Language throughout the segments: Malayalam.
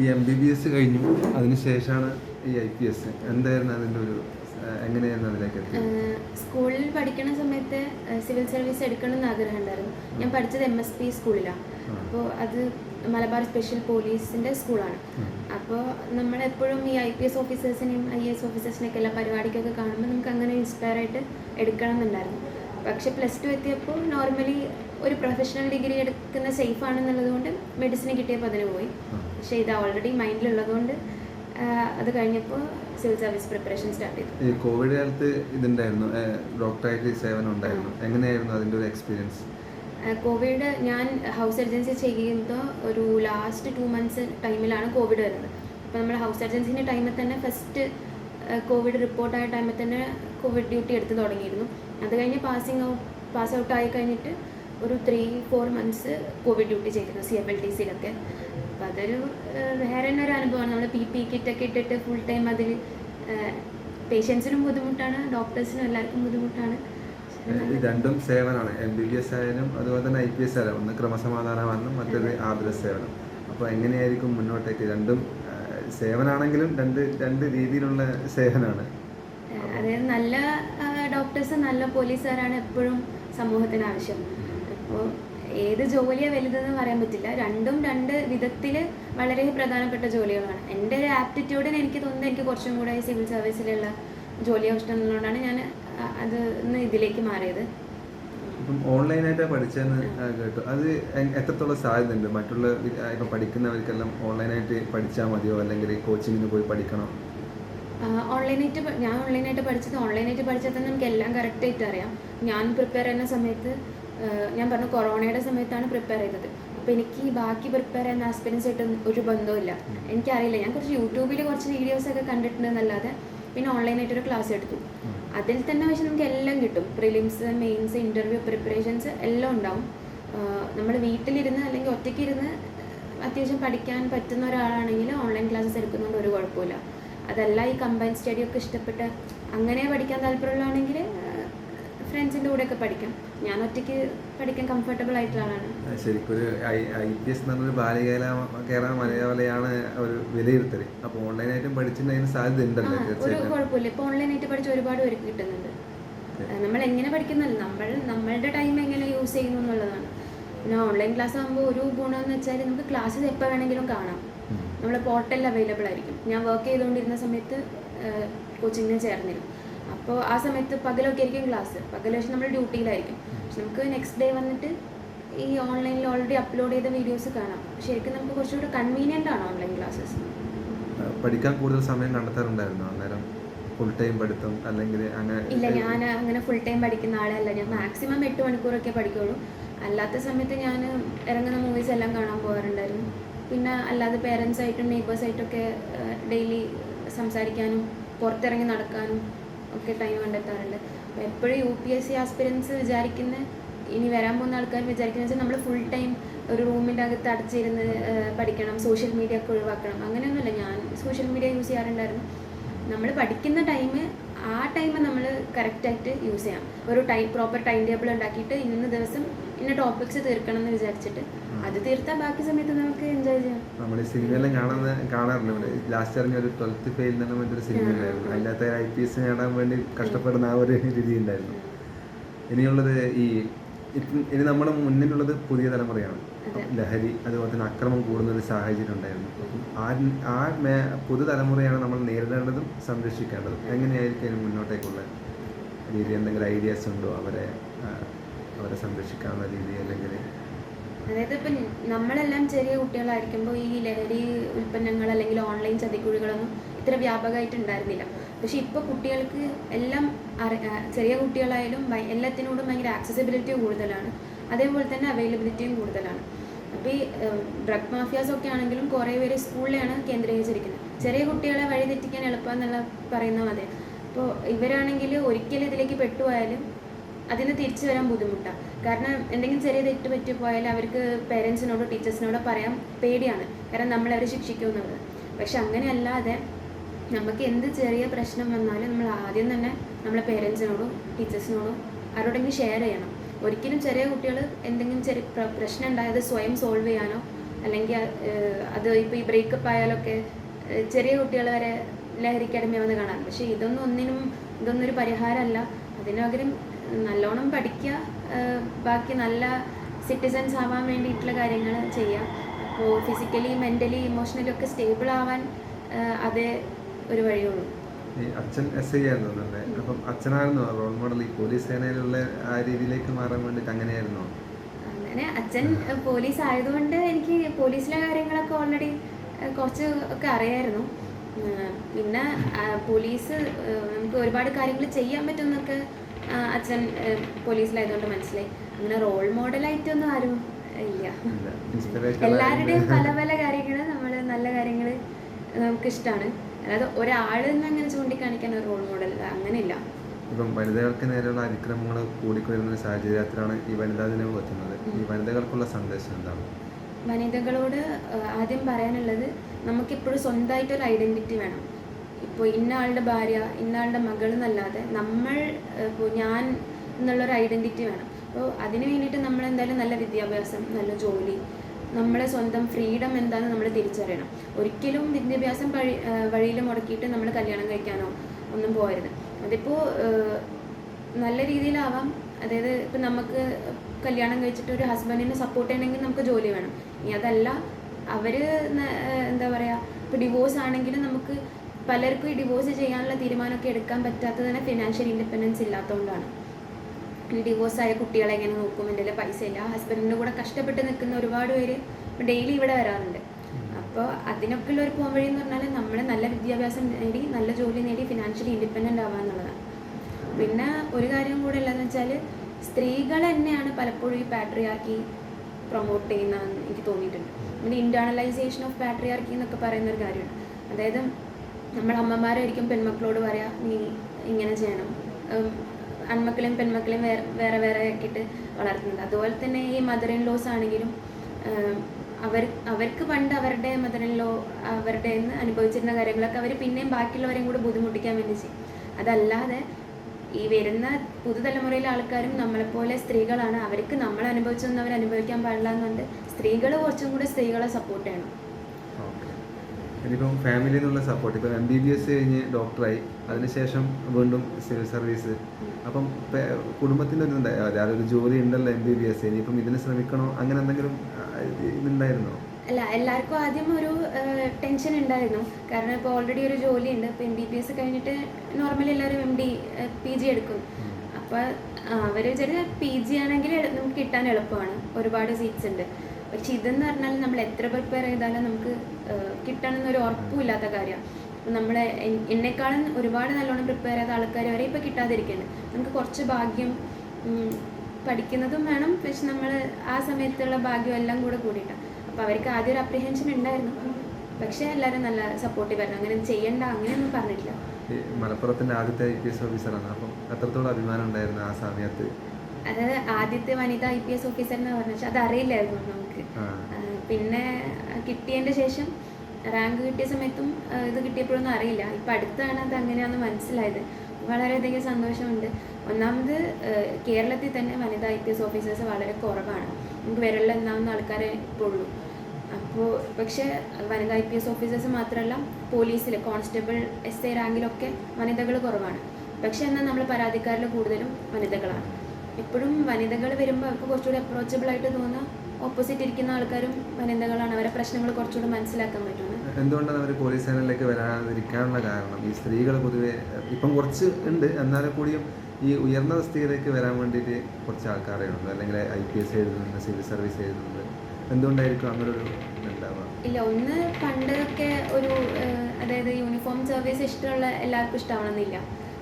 ഈ എം ബി ബി എസ് കഴിഞ്ഞു. അതിനുശേഷമാണ് ഈ ഐ പി എസ് എന്തായിരുന്നു അതിന്റെ ഒരു എങ്ങനെയായിരുന്നു അതിലേക്ക് സ്കൂളിൽ പഠിക്കുന്ന സമയത്ത് സിവിൽ സർവീസ് എടുക്കണം എന്ന് ആഗ്രഹം ഉണ്ടായിരുന്നു. ഞാൻ പഠിച്ചത് എം എസ് പി സ്കൂളിലാണ്. അപ്പോൾ അത് മലബാർ സ്പെഷ്യൽ പോലീസിന്റെ സ്കൂളാണ്. അപ്പോൾ നമ്മളെപ്പോഴും ഈ ഐ പി എസ് ഓഫീസേഴ്സിനെയും ഐ എസ് ഓഫീസേഴ്സിനെയൊക്കെ എല്ലാ പരിപാടിക്കൊക്കെ കാണുമ്പോൾ നമുക്ക് അങ്ങനെ ഇൻസ്പയർ ആയിട്ട് എടുക്കണം എന്നുണ്ടായിരുന്നു പക്ഷെ പ്ലസ് ടു എത്തിയപ്പോൾ നോർമലി ഒരു പ്രൊഫഷണൽ ഡിഗ്രി എടുക്കുന്ന സേഫ് ആണെന്നുള്ളത് കൊണ്ട് മെഡിസിന് കിട്ടിയപ്പോൾ അതിന് പോയി. പക്ഷേ ഇത് ഓൾറെഡി മൈൻഡിലുള്ളതുകൊണ്ട് അത് കഴിഞ്ഞപ്പോൾ സിവിൽ സർവീസ് പ്രിപ്പറേഷൻ സ്റ്റാർട്ട് ചെയ്തു. ഈ കോവിഡ് കാലത്ത് ഇതുണ്ടായിരുന്നു. ഡോക്ടറായിട്ട് സേവനം ഉണ്ടായിരുന്നു. എങ്ങനെയായിരുന്നു അതിന്റെ ഒരു എക്സ്പീരിയൻസ് കോവിഡ് ഞാൻ ഹൗസ് സർജൻസി ചെയ്യുമ്പോൾ ഒരു ലാസ്റ്റ് ടു മന്ത്സ് ടൈമിലാണ് കോവിഡ് വരുന്നത്. അപ്പോൾ നമ്മൾ ഹൗസ് സർജൻസിന്റെ ടൈമിൽ തന്നെ ഫസ്റ്റ് കോവിഡ് റിപ്പോർട്ടായ ടൈമിൽ തന്നെ കോവിഡ് ഡ്യൂട്ടി എടുത്ത് തുടങ്ങിയിരുന്നു. അത് കഴിഞ്ഞ് പാസിങ് ഔട്ട് പാസ് ഔട്ട് ആയി കഴിഞ്ഞിട്ട് ഒരു three four months Covid duty ചെയ്തിരുന്നു സി എഫ് എൽ ടി സിയിലൊക്കെ അപ്പോൾ അതൊരു വേറെ തന്നെ ഒരു അനുഭവമാണ്. നമ്മൾ പി പി കിറ്റൊക്കെ ഇട്ടിട്ട് ഫുൾ ടൈം അതിൽ പേഷ്യൻസിനും ബുദ്ധിമുട്ടാണ് ഡോക്ടേഴ്സിനും എല്ലാവർക്കും ബുദ്ധിമുട്ടാണ്. രണ്ടും സേവനമാണ് എം ബി ബി എസ് ആയാലും അതുപോലെ തന്നെ ഐ പി എസ് ആയാലും. ഒന്ന് ക്രമസമാധാനമാണെന്നും മറ്റൊരു ആതുര സേവനം. അപ്പോൾ എങ്ങനെയായിരിക്കും മുന്നോട്ടേക്ക്? രണ്ടും സേവനാണെങ്കിലും രണ്ട് രണ്ട് രീതിയിലുള്ള സേവനമാണ് അതായത് നല്ല ഡോക്ടേഴ്സ് നല്ല പോലീസുകാരാണ് എപ്പോഴും സമൂഹത്തിന് ആവശ്യം. അപ്പോൾ ഏത് ജോലിയാണ് വലുതെന്ന് പറയാൻ പറ്റില്ല. രണ്ടും രണ്ട് വിധത്തിൽ വളരെ പ്രധാനപ്പെട്ട ജോലികളാണ്. എന്റെ ഒരു ആപ്റ്റിറ്റ്യൂഡിന് എനിക്ക് തോന്നുന്നത് എനിക്ക് കുറച്ചും കൂടെ സിവിൽ സർവീസിലുള്ള ജോലി ഇഷ്ടം എന്നുള്ളതുകൊണ്ടാണ് ഞാൻ അത് ഇതിലേക്ക് മാറിയത്. ഇപ്പം ഓൺലൈനായിട്ട് പഠിച്ചതെന്ന് കേട്ടു. അത് എത്രത്തോളം സാധ്യതയുണ്ട്? മറ്റുള്ള ഇപ്പം പഠിക്കുന്നവർക്കെല്ലാം ഓൺലൈനായിട്ട് പഠിച്ചാൽ മതിയോ? അല്ലെങ്കിൽ കോച്ചിങ്ങിന് പോയി പഠിക്കണം? ഓൺലൈനായിട്ട് ഞാൻ ഓൺലൈനായിട്ട് പഠിച്ചത് ഓൺലൈനായിട്ട് പഠിച്ചാൽ തന്നെ നമുക്ക് എല്ലാം കറക്റ്റായിട്ട് അറിയാം. ഞാൻ പ്രിപ്പയർ ചെയ്യുന്ന സമയത്ത് ഞാൻ പറഞ്ഞു കൊറോണയുടെ സമയത്താണ് പ്രിപ്പയർ ചെയ്തത്. അപ്പോൾ എനിക്ക് ഈ ബാക്കി പ്രിപ്പയർ ചെയ്യുന്ന ആസ്പിരൻസ് ആയിട്ട് ഒരു ബന്ധമില്ല എനിക്കറിയില്ല. ഞാൻ കുറച്ച് യൂട്യൂബിൽ കുറച്ച് വീഡിയോസ് ഒക്കെ കണ്ടിട്ടുണ്ടെന്നല്ലാതെ പിന്നെ ഓൺലൈനായിട്ട് ഒരു ക്ലാസ് എടുത്തു. അതിൽ തന്നെ പക്ഷെ നമുക്ക് എല്ലാം കിട്ടും. പ്രിലിംസ് മെയിൻസ് ഇന്റർവ്യൂ പ്രിപ്പറേഷൻസ് എല്ലാം ഉണ്ടാവും. നമ്മൾ വീട്ടിലിരുന്ന് അല്ലെങ്കിൽ ഒറ്റയ്ക്ക് ഇരുന്ന് അത്യാവശ്യം പഠിക്കാൻ പറ്റുന്ന ഒരാളാണെങ്കിൽ ഓൺലൈൻ ക്ലാസ്സസ് എടുക്കുന്നതുകൊണ്ട് ഒരു കുഴപ്പമില്ല. അതല്ല ഈ കമ്പൈൻ സ്റ്റഡി ഒക്കെ ഇഷ്ടപ്പെട്ട് അങ്ങനെ പഠിക്കാൻ താല്പര്യമുള്ളതാണെങ്കിൽ ഫ്രണ്ട്സിന്റെ കൂടെയൊക്കെ പഠിക്കും. ഞാൻ ഒറ്റയ്ക്ക് പഠിക്കാൻ കംഫർട്ടബിൾ ആയിട്ടുള്ള ആളാണ് ശരിക്കും ഒരു ഐ പി എസ് എന്ന് പറഞ്ഞൊരു ബാലികേല കേരള മലയാളിയാണ് ഒരു വിലയിരുത്തൽ അപ്പോൾ ഓൺലൈനായിട്ടും പഠിച്ചിട്ടുണ്ടെങ്കിൽ സാധ്യത ഉണ്ടല്ലോ ഒരു കുഴപ്പമില്ല. ഇപ്പോൾ ഓൺലൈനായിട്ട് പഠിച്ച ഒരുപാട് പേർക്ക് കിട്ടുന്നുണ്ട്. നമ്മൾ എങ്ങനെ പഠിക്കുന്നില്ല നമ്മൾ നമ്മളുടെ ടൈം എങ്ങനെ യൂസ് ചെയ്യുന്നു എന്നുള്ളതാണ്. പിന്നെ ഓൺലൈൻ ക്ലാസ് ആകുമ്പോൾ ഒരു ഗുണം എന്ന് വെച്ചാൽ നമുക്ക് ക്ലാസ്സസ് എപ്പോൾ വേണമെങ്കിലും കാണാം. നമ്മൾ നമ്മളെ പോർട്ടലിൽ അവൈലബിൾ ആയിരിക്കും. ഞാൻ വർക്ക് ചെയ്തുകൊണ്ടിരുന്ന സമയത്ത് കോച്ചിങ്ങിന് ചേർന്നിരുന്നു. അപ്പോൾ ആ സമയത്ത് പകലൊക്കെ ആയിരിക്കും ക്ലാസ്. പകൽ പക്ഷെ നമ്മൾ ഡ്യൂട്ടിയിലായിരിക്കും. പക്ഷെ നമുക്ക് നെക്സ്റ്റ് ഡേ വന്നിട്ട് ഈ ഓൺലൈനിൽ ഓൾറെഡി അപ്ലോഡ് ചെയ്ത വീഡിയോസ് കാണാം. ശരിക്കും നമുക്ക് കുറച്ചുകൂടി കൺവീനിയന്റ് ആണ് ഓൺലൈൻ ക്ലാസ്സസ് പഠിക്കാൻ കൂടുതൽ സമയം കണ്ടെത്താറുണ്ടായിരുന്നു? അന്നേരം ഫുൾ ടൈം പഠിത്തം അല്ലെങ്കിൽ അങ്ങനെ ഇല്ല ഞാൻ അങ്ങനെ ഫുൾ ടൈം പഠിക്കുന്ന ആളല്ല. ഞാൻ മാക്സിമം എട്ട് മണിക്കൂറൊക്കെ പഠിക്കുള്ളൂ. അല്ലാത്ത സമയത്ത് ഞാൻ ഇറങ്ങുന്ന മൂവീസ് എല്ലാം കാണാൻ പോകാറുണ്ടായിരുന്നു. പിന്നെ അല്ലാതെ പേരൻസ് ആയിട്ടും നെയ്ബേഴ്സ് ആയിട്ടൊക്കെ ഡെയിലി സംസാരിക്കാനും പുറത്തിറങ്ങി നടക്കാനും ഒക്കെ ടൈം കണ്ടെത്താറുണ്ട്. അപ്പോൾ എപ്പോഴും U P S C aspirants വിചാരിക്കുന്ന ഇനി വരാൻ പോകുന്ന ആൾക്കാർ വിചാരിക്കുന്നത് വെച്ചാൽ നമ്മൾ ഫുൾ ടൈം ഒരു റൂമിന്റെ അകത്ത് അടച്ചിരുന്ന് പഠിക്കണം സോഷ്യൽ മീഡിയ ഒക്കെ ഒഴിവാക്കണം. അങ്ങനെയൊന്നുമില്ല. ഞാൻ സോഷ്യൽ മീഡിയ യൂസ് ചെയ്യാറുണ്ടായിരുന്നു. നമ്മൾ പഠിക്കുന്ന ടൈം ആ ടൈം നമ്മൾ കറക്റ്റായിട്ട് യൂസ് ചെയ്യാം. ഒരു ടൈം പ്രോപ്പർ ടൈം ടേബിൾ ഉണ്ടാക്കിയിട്ട് ഇന്ന ദിവസം ഇന്ന ടോപ്പിക്സ് തീർക്കണം എന്ന് വിചാരിച്ചിട്ട് അത് തീർത്താ ബാക്കി സമയത്ത് നമുക്ക് എൻജോയ് ചെയ്യാം. നമ്മൾ ഈ സിനിമയെല്ലാം കാണുന്ന കാണാറുണ്ട് ഇവിടെ ലാസ്റ്റ് ഇറങ്ങിയ ഒരു ട്വൽത്ത് ഫെയിൽ എന്ന മറ്റൊരു സിനിമ ഉണ്ടായിരുന്നു. അതിനകത്ത് ഐ പി എസ് നേടാൻ വേണ്ടി കഷ്ടപ്പെടുന്ന ആ ഒരു രീതി ഉണ്ടായിരുന്നു. ഇനിയുള്ളത് ഈ ഇനി നമ്മുടെ മുന്നിലുള്ളത് പുതിയ തലമുറയാണ്. ലഹരി അതുപോലെ തന്നെ അക്രമം കൂടുന്ന ഒരു സാഹചര്യം ഉണ്ടായിരുന്നു. ആ ആ പുതുതലമുറയാണ് നമ്മൾ നേരിടേണ്ടതും സംരക്ഷിക്കേണ്ടതും. എങ്ങനെയായിരിക്കും അതിന് മുന്നോട്ടേക്കുള്ള രീതി? എന്തെങ്കിലും ഐഡിയാസ് ഉണ്ടോ? അവരെ അവരെ സംരക്ഷിക്കാനുള്ള രീതി അല്ലെങ്കിൽ അതായത് ഇപ്പം നമ്മളെല്ലാം ചെറിയ കുട്ടികളായിരിക്കുമ്പോൾ ഈ ലഹരി ഉൽപ്പന്നങ്ങൾ അല്ലെങ്കിൽ ഓൺലൈൻ ചതിക്കുഴികളൊന്നും ഇത്ര വ്യാപകമായിട്ട് ഉണ്ടായിരുന്നില്ല പക്ഷെ ഇപ്പോൾ കുട്ടികൾക്ക് എല്ലാം ചെറിയ കുട്ടികളായാലും എല്ലാത്തിനോടും ഭയങ്കര ആക്സസിബിലിറ്റി കൂടുതലാണ്. അതേപോലെ തന്നെ അവൈലബിലിറ്റിയും കൂടുതലാണ്. അപ്പോൾ ഈ ഡ്രഗ് മാഫിയാസ് ഒക്കെ ആണെങ്കിലും കുറേ പേര് സ്കൂളിലാണ് കേന്ദ്രീകരിച്ചിരിക്കുന്നത്. ചെറിയ കുട്ടികളെ വഴി തെറ്റിക്കാൻ എളുപ്പമെന്നുള്ള പറയുന്ന മതി അപ്പോൾ ഇവരാണെങ്കിൽ ഒരിക്കലും ഇതിലേക്ക് പെട്ടുപോയാലും അതിന് തിരിച്ചു വരാൻ ബുദ്ധിമുട്ടാണ് കാരണം എന്തെങ്കിലും ചെറിയ തെറ്റ് പറ്റിപ്പോയാൽ അവർക്ക് പേരൻസിനോടോ ടീച്ചേഴ്സിനോടോ പറയാൻ പേടിയാണ്. കാരണം നമ്മളവരെ ശിക്ഷിക്കുമെന്നുള്ളത് പക്ഷെ അങ്ങനെയല്ലാതെ നമുക്ക് എന്ത് ചെറിയ പ്രശ്നം വന്നാലും നമ്മൾ ആദ്യം തന്നെ നമ്മളെ പേരൻസിനോടും ടീച്ചേഴ്സിനോടും ആരോടെങ്കിലും ഷെയർ ചെയ്യണം. ഒരിക്കലും ചെറിയ കുട്ടികൾ എന്തെങ്കിലും ചെറിയ പ്രശ്നം ഉണ്ടായത് സ്വയം സോൾവ് ചെയ്യാനോ അല്ലെങ്കിൽ അത് ഇപ്പോൾ ഈ ബ്രേക്കപ്പ് ആയാലൊക്കെ ചെറിയ കുട്ടികൾ വരെ ലഹരിക്ക് വന്ന് കാണാം പക്ഷേ ഇതൊന്നും ഒന്നിനും ഇതൊന്നും ഒരു പരിഹാരമല്ല. അതിനു പകരം നല്ലോണം പഠിക്കുക ബാക്കി നല്ല സിറ്റിസൻസ് ആവാൻ വേണ്ടിയിട്ടുള്ള കാര്യങ്ങൾ ചെയ്യുക അപ്പോൾ ഫിസിക്കലി മെന്റലി ഇമോഷണലി ഒക്കെ സ്റ്റേബിൾ ആവാൻ അതേ ഒരു വഴിയുള്ളൂ. അച്ഛൻ എസ് ഐ ആയിരുന്നു തോന്നുന്നുണ്ട് അപ്പം അച്ഛനായിരുന്നു? റോൾ മോഡൽ ഈ പോലീസ് സേനയിലുള്ള ആ രീതിയിലേക്ക് മാറാൻ വേണ്ടിയിട്ട് അങ്ങനെയായിരുന്നു? അങ്ങനെ അച്ഛൻ പോലീസ് ആയതുകൊണ്ട് എനിക്ക് പോലീസിലെ കാര്യങ്ങളൊക്കെ ഓൾറെഡി കുറച്ച് ഒക്കെ അറിയായിരുന്നു. പിന്നെ പോലീസ് നമുക്ക് ഒരുപാട് കാര്യങ്ങൾ ചെയ്യാൻ പറ്റുമെന്നൊക്കെ അച്ഛൻ പോലീസിലായതുകൊണ്ട് മനസ്സിലായി. അങ്ങനെ റോൾ മോഡലായിട്ടൊന്നും ആരും ഇല്ല. എല്ലാവരുടെയും പല പല കാര്യങ്ങൾ നമ്മൾ നല്ല കാര്യങ്ങൾ നമുക്ക് ഇഷ്ടമാണ് അല്ലാതെ ഒരാളെന്ന് അങ്ങനെ ചൂണ്ടിക്കാണിക്കാൻ ഒരു റോൾ മോഡൽ അങ്ങനെ ഇല്ല ഇപ്പം വനിതകൾക്ക് നേരെയുള്ള അതിക്രമങ്ങൾ കൂടിക്കൊണ്ടിരുന്ന ഒരു സാഹചര്യത്തിലാണ് ഈ വനിതാ ദിനവും എത്തുന്നത്. ഈ വനിതകൾക്കുള്ള സന്ദേശം എന്താണ്? വനിതകളോട് ആദ്യം പറയാനുള്ളത് നമുക്കിപ്പോഴും സ്വന്തമായിട്ടൊരു ഐഡന്റിറ്റി വേണം. ഇപ്പോൾ ഇന്ന ആളുടെ ഭാര്യ ഇന്ന ആളുടെ മകൾ എന്നല്ലാതെ നമ്മൾ ഇപ്പോൾ ഞാൻ എന്നുള്ളൊരു ഐഡന്റിറ്റി വേണം. അപ്പോൾ അതിന് വേണ്ടിയിട്ട് നമ്മൾ എന്തായാലും നല്ല വിദ്യാഭ്യാസം നല്ല ജോലി നമ്മളെ സ്വന്തം ഫ്രീഡം എന്താണെന്ന് നമ്മൾ തിരിച്ചറിയണം. ഒരിക്കലും വിദ്യാഭ്യാസം വഴി വഴിയിൽ മുടക്കിയിട്ട് നമ്മൾ കല്യാണം കഴിക്കാനോ ഒന്നും പോകരുത്. അതിപ്പോൾ നല്ല രീതിയിലാവാം. അതായത് ഇപ്പം നമുക്ക് കല്യാണം കഴിച്ചിട്ട് ഒരു ഹസ്ബൻഡിനെ സപ്പോർട്ട് ചെയ്യണമെങ്കിൽ നമുക്ക് ജോലി വേണം. ഇനി അതല്ല അവർ എന്താ പറയുക ഇപ്പോൾ ഡിവോഴ്സ് ആണെങ്കിലും നമുക്ക് പലർക്കും ഈ ഡിവോഴ്സ് ചെയ്യാനുള്ള തീരുമാനമൊക്കെ എടുക്കാൻ പറ്റാത്തത് തന്നെ ഫിനാൻഷ്യൽ ഇൻഡിപെൻഡൻസ് ഇല്ലാത്തതുകൊണ്ടാണ് ഈ ഡിവോഴ്സ് ആയ കുട്ടികളെ എങ്ങനെ നോക്കും? എന്റെ പൈസ ഇല്ല. ഹസ്ബൻഡിന്റെ കൂടെ കഷ്ടപ്പെട്ട് നിൽക്കുന്ന ഒരുപാട് പേര് ഡെയിലി ഇവിടെ വരാറുണ്ട്. അപ്പോൾ അതിനൊക്കെ ഉള്ള ഒരു പോംവഴി എന്ന് പറഞ്ഞാൽ നമ്മൾ നല്ല വിദ്യാഭ്യാസം നേടി നല്ല ജോലി നേടി ഫിനാൻഷ്യലി ഇൻഡിപെൻഡന്റ് ആവുക എന്നുള്ളതാണ്. പിന്നെ ഒരു കാര്യം കൂടെ ഉള്ളതെന്ന് വെച്ചാൽ സ്ത്രീകൾ തന്നെയാണ് പലപ്പോഴും ഈ പാട്രിയാർക്കി പ്രൊമോട്ട് ചെയ്യുന്നതെന്ന് എനിക്ക് തോന്നിയിട്ടുണ്ട്. നമ്മുടെ ഇന്റേർണലൈസേഷൻ ഓഫ് പാട്രിയാർക്കി എന്നൊക്കെ പറയുന്ന ഒരു കാര്യമാണ് അതായത് നമ്മൾ അമ്മമാരായിരിക്കും പെൺമക്കളോട് പറയാ നീ ഇങ്ങനെ ചെയ്യണം. ആൺമക്കളെയും പെൺമക്കളെയും വേറെ വേറെ വേറെ ആക്കിയിട്ട് വളർത്തുന്നത്. അതുപോലെ തന്നെ ഈ മദർ ഇൻ ലോസ് ആണെങ്കിലും അവർ അവർക്ക് പണ്ട് അവരുടെ മദർ ഇൻ ലോ അവരുടെ അനുഭവിച്ചിരുന്ന കാര്യങ്ങളൊക്കെ അവർ പിന്നെയും ബാക്കിയുള്ളവരെയും കൂടെ ബുദ്ധിമുട്ടിക്കാൻ വേണ്ടി ചെയ്യും. അതല്ലാതെ ഈ വരുന്ന പുതുതലമുറയിലെ ആൾക്കാരും നമ്മളെപ്പോലെ സ്ത്രീകളാണ്. അവർക്ക് നമ്മൾ അനുഭവിച്ചൊന്നും അവർ അനുഭവിക്കാൻ പാടില്ല എന്നുണ്ട് സ്ത്രീകൾ കുറച്ചും കൂടെ സ്ത്രീകളെ സപ്പോർട്ട് ചെയ്യണം. ഇനിയിപ്പം ഫാമിലിയിൽ നിന്നുള്ള സപ്പോർട്ട് ഇപ്പം എം ബി ബി എസ് കഴിഞ്ഞ് ഡോക്ടറായി അതിനുശേഷം വീണ്ടും സിവിൽ സർവീസ് അപ്പം കുടുംബത്തിന്റെ ഒരു ഇതുണ്ടായി ഒരു ജോലി ഉണ്ടല്ലോ എം ബി ബി എസ് ഇനിയിപ്പം ഇതിന് ശ്രമിക്കണോ? അങ്ങനെ എന്തെങ്കിലും ഇതുണ്ടായിരുന്നോ? അല്ല എല്ലാവർക്കും ആദ്യം ഒരു ടെൻഷൻ ഉണ്ടായിരുന്നു. കാരണം ഇപ്പോൾ ഓൾറെഡി ഒരു ജോലി ഉണ്ട്. ഇപ്പോൾ എം ബി ബി എസ് കഴിഞ്ഞിട്ട് നോർമലി എല്ലാവരും എം ഡി പി ജി എടുക്കും. അപ്പോൾ അവർ വിചാരിച്ച പി ജി ആണെങ്കിൽ നമുക്ക് കിട്ടാൻ എളുപ്പമാണ്. ഒരുപാട് സീറ്റ്സ് ഉണ്ട്. പക്ഷെ ഇതെന്ന് പറഞ്ഞാൽ നമ്മൾ എത്ര പ്രിപ്പയർ ചെയ്താലും നമുക്ക് കിട്ടണമെന്നൊരു ഉറപ്പുമില്ലാത്ത കാര്യമാണ് നമ്മളെ എന്നെക്കാളും ഒരുപാട് നല്ലോണം പ്രിപ്പയർ ചെയ്ത ആൾക്കാർ വരെ ഇപ്പോൾ കിട്ടാതിരിക്കുന്നുണ്ട് നമുക്ക് കുറച്ച് ഭാഗ്യം പഠിക്കുന്നതും വേണം. പക്ഷെ നമ്മൾ ആ സമയത്തുള്ള ഭാഗ്യം എല്ലാം കൂടെ കൂടിയിട്ടാണ് അപ്പോൾ അവർക്ക് ആദ്യം ഒരു അപ്രിഹെൻഷൻ ഉണ്ടായിരുന്നു. പക്ഷേ എല്ലാവരും നല്ല സപ്പോർട്ടീവ് ആയിരുന്നു. അങ്ങനെ ചെയ്യണ്ട അങ്ങനെയൊന്നും പറഞ്ഞിട്ടില്ല. മലപ്പുറത്തിന്റെ ആദ്യത്തെ ഐ പി എസ് ഓഫീസറാണ് അപ്പം എത്രത്തോളം അഭിമാനം ഉണ്ടായിരുന്നു ആ സമയത്ത്? അതായത് ആദ്യത്തെ വനിത ഐ പി എസ് ഓഫീസർ എന്ന് പറഞ്ഞാൽ അത് അറിയില്ലായിരുന്നു നമുക്ക്. പിന്നെ കിട്ടിയതിന്റെ ശേഷം റാങ്ക് കിട്ടിയ സമയത്തും ഇത് കിട്ടിയപ്പോഴൊന്നും അറിയില്ല. ഇപ്പം അടുത്താണ് അത് അങ്ങനെയാണെന്ന് മനസ്സിലായത്. വളരെയധികം സന്തോഷമുണ്ട്. ഒന്നാമത് കേരളത്തിൽ തന്നെ വനിതാ ഐ പി എസ് ഓഫീസേഴ്സ് വളരെ കുറവാണ്. നമുക്ക് വിരലിലെണ്ണാവുന്ന ആൾക്കാരെ ഇപ്പോൾ ഉള്ളൂ. അപ്പോൾ പക്ഷേ വനിതാ ഐ പി എസ് ഓഫീസേഴ്സ് മാത്രമല്ല പോലീസിൽ കോൺസ്റ്റബിൾ എസ് ഐ റാങ്കിലൊക്കെ വനിതകൾ കുറവാണ്. പക്ഷേ എന്നാൽ നമ്മൾ പരാതിക്കാരിൽ കൂടുതലും വനിതകളാണ്. എപ്പോഴും വനിതകൾ വരുമ്പോൾ അവർക്ക് കുറച്ചുകൂടി അപ്രോച്ചബിൾ ആയിട്ട് തോന്നുന്ന ഓപ്പോസിറ്റ് ഇരിക്കുന്ന ആൾക്കാരും വനിതകളാണ്. അവരെ പ്രശ്നങ്ങൾ കുറച്ചുകൂടി മനസ്സിലാക്കാൻ പറ്റുന്നത് എന്തുകൊണ്ടാണ് അവർ പോലീസ് സേനയിലേക്ക് വരാതിരിക്കാനുള്ള കാരണം? ഈ സ്ത്രീകൾ പൊതുവെ ഇപ്പം കുറച്ച് ഉണ്ട്. എന്നാലും കൂടിയും ഈ ഉയർന്ന തസ്തികയിലേക്ക് വരാൻ വേണ്ടിയിട്ട് കുറച്ച് ആൾക്കാരെ ഉണ്ട് അല്ലെങ്കിൽ ഐ പി എസ് എഴുതുന്നുണ്ട് സിവിൽ സർവീസ് എഴുതുന്നുണ്ട്. എന്തുകൊണ്ടായിരിക്കും അങ്ങനെ ഒരു ഇല്ല ഒന്ന് പണ്ടൊക്കെ ഒരു അതായത് യൂണിഫോം സർവീസ് ഇഷ്ടമുള്ള എല്ലാവർക്കും ഇഷ്ടമാവണമെന്നില്ല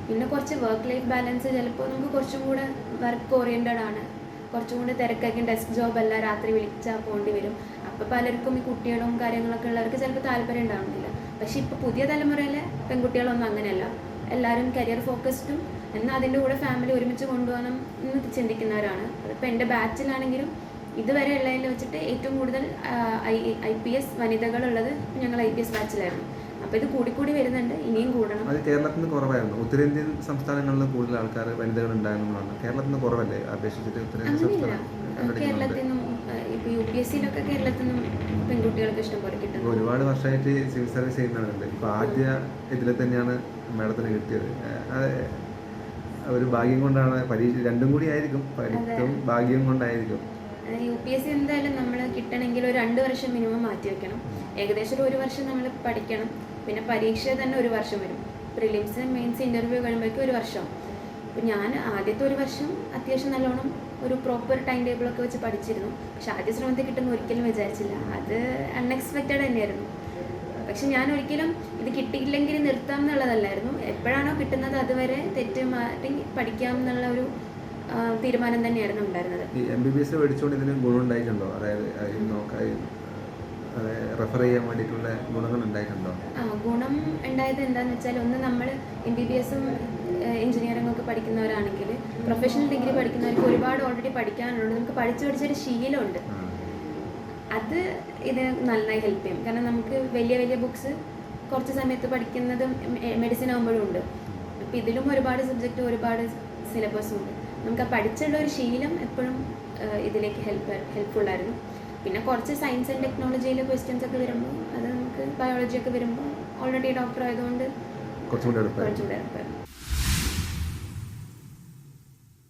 പിന്നെ കുറച്ച് വർക്ക് ലൈഫ് ബാലൻസ് ചിലപ്പോൾ നമുക്ക് കുറച്ചും കൂടെ വർക്ക് ഓറിയന്റഡ് ആണ്. കുറച്ചും കൂടെ തിരക്കായിരിക്കും. ഡെസ്ക് ജോബ് അല്ല രാത്രി വിളിച്ചാൽ പോകേണ്ടി വരും. അപ്പോൾ പലർക്കും ഈ കുട്ടികളും കാര്യങ്ങളൊക്കെ ഉള്ളവർക്ക് ചിലപ്പോൾ താല്പര്യം ഉണ്ടാവുന്നില്ല പക്ഷേ ഇപ്പോൾ പുതിയ തലമുറയിലെ പെൺകുട്ടികളൊന്നും അങ്ങനെയല്ല. എല്ലാവരും കരിയർ ഫോക്കസ്ഡും എന്നാൽ അതിന്റെ കൂടെ ഫാമിലി ഒരുമിച്ച് കൊണ്ടുപോകണം എന്ന് ചിന്തിക്കുന്നവരാണ്. അതിപ്പോൾ എന്റെ ബാച്ചിലാണെങ്കിലും ഇതുവരെ ഉള്ളതിൽ വെച്ചിട്ട് ഏറ്റവും കൂടുതൽ ഐ ഐ പി എസ് വനിതകളുള്ളത് ഞങ്ങൾ ഐ പി എസ് ബാച്ചിലായിരുന്നു അപ്പോൾ ഇത് കൂടിക്കൂടി വരുന്നുണ്ട് ഇനിയും കൂടണം. അത് കേരളത്തിൽ നിന്ന് കുറവായിരുന്നു. ഉത്തരേന്ത്യൻ സംസ്ഥാനങ്ങളിൽ കൂടുതൽ ആൾക്കാർ വനിതകൾ ഉണ്ടായിരുന്നു കേരളത്തിൽ നിന്ന് കുറവല്ലേ അപേക്ഷിച്ചിട്ട് ഉത്തരേന്ത്യൻ അങ്ങനെയില്ല. സംസ്ഥാനം കേരളത്തിൽ നിന്നും ഇപ്പോൾ യു പി എസ് സിയിലൊക്കെ കേരളത്തിൽ നിന്നും പെൺകുട്ടികൾക്ക് ഇഷ്ടംപോലെ ഇപ്പൊ ഒരുപാട് വർഷമായിട്ട് സിവിൽ സർവീസ് ചെയ്യുന്നവരുണ്ട്. ഇപ്പൊ ആദ്യ ഇതിൽ തന്നെയാണ് മേഡത്തിന് കിട്ടിയത്. ഒരു ഭാഗ്യം കൊണ്ടാണ് പരീക്ഷ രണ്ടും കൂടി ആയിരിക്കും. പഠിത്തം ഭാഗ്യം കൊണ്ടായിരിക്കും. യു പി എസ് സി എന്തായാലും നമ്മൾ കിട്ടണമെങ്കിൽ ഒരു രണ്ട് വർഷം മിനിമം മാറ്റി വെക്കണം ഏകദേശം ഒരു വർഷം നമ്മൾ പഠിക്കണം. പിന്നെ പരീക്ഷ തന്നെ ഒരു വർഷം വരും. പ്രിലിംസ് മെയിൻസ് ഇന്റർവ്യൂ കഴിയുമ്പോഴേക്കും ഒരു വർഷം. അപ്പം ഞാൻ ആദ്യത്തെ ഒരു വർഷം അത്യാവശ്യം നല്ലോണം ഒരു പ്രോപ്പർ ടൈം ടേബിളൊക്കെ വെച്ച് പഠിച്ചിരുന്നു. പക്ഷെ ആദ്യ ശ്രമത്തിൽ കിട്ടുന്ന ഒരിക്കലും വിചാരിച്ചില്ല. അത് അൺഎക്സ്പെക്റ്റഡ് തന്നെയായിരുന്നു. പക്ഷെ ഞാൻ ഒരിക്കലും ഇത് കിട്ടിയില്ലെങ്കിൽ നിർത്താം എന്നുള്ളതല്ലായിരുന്നു. എപ്പോഴാണോ കിട്ടുന്നത് അതുവരെ തെറ്റ് മാറ്റി പഠിക്കാം എന്നുള്ള ഒരു തീരുമാനം തന്നെയായിരുന്നു ഉണ്ടായിരുന്നത്. റെഫർ ചെയ്യാൻ വേണ്ടിയിട്ടുള്ള ഗുണങ്ങൾ ഉണ്ടായിട്ടുണ്ടോ ഗുണം ഉണ്ടായത് എന്താണെന്ന് വെച്ചാൽ ഒന്ന് നമ്മൾ എം ബി ബി എസും എഞ്ചിനീയറിംഗ് ഒക്കെ പഠിക്കുന്നവരാണെങ്കിൽ പ്രൊഫഷണൽ ഡിഗ്രി പഠിക്കുന്നവർക്ക് ഒരുപാട് ഓൾറെഡി പഠിക്കാനുണ്ട് നമുക്ക് പഠിച്ചു പഠിച്ചൊരു ശീലമുണ്ട്. അത് ഇത് നന്നായി ഹെൽപ്പ് ചെയ്യും. കാരണം നമുക്ക് വലിയ വലിയ ബുക്സ് കുറച്ച് സമയത്ത് പഠിക്കുന്നതും മെഡിസിൻ ആകുമ്പോഴും ഉണ്ട്. അപ്പം ഇതിലും ഒരുപാട് സബ്ജക്റ്റ് ഒരുപാട് സിലബസും ഉണ്ട്. നമുക്ക് ആ പഠിച്ചുള്ള ഒരു ശീലം എപ്പോഴും ഇതിലേക്ക് ഹെൽപ്പ് ഹെൽപ്ഫുള്ളായിരുന്നു പിന്നെ കുറച്ച് സയൻസ് ആൻഡ് ടെക്നോളജിയിലെ ക്വസ്റ്റ്യൻസ് ഒക്കെ വരുമ്പോൾ അത് നമുക്ക് ബയോളജി ഒക്കെ വരുമ്പോൾ ഓൾറെഡി ഡോക്ടർ ആയതുകൊണ്ട് കുറച്ചുകൂടെ എളുപ്പമായിരുന്നു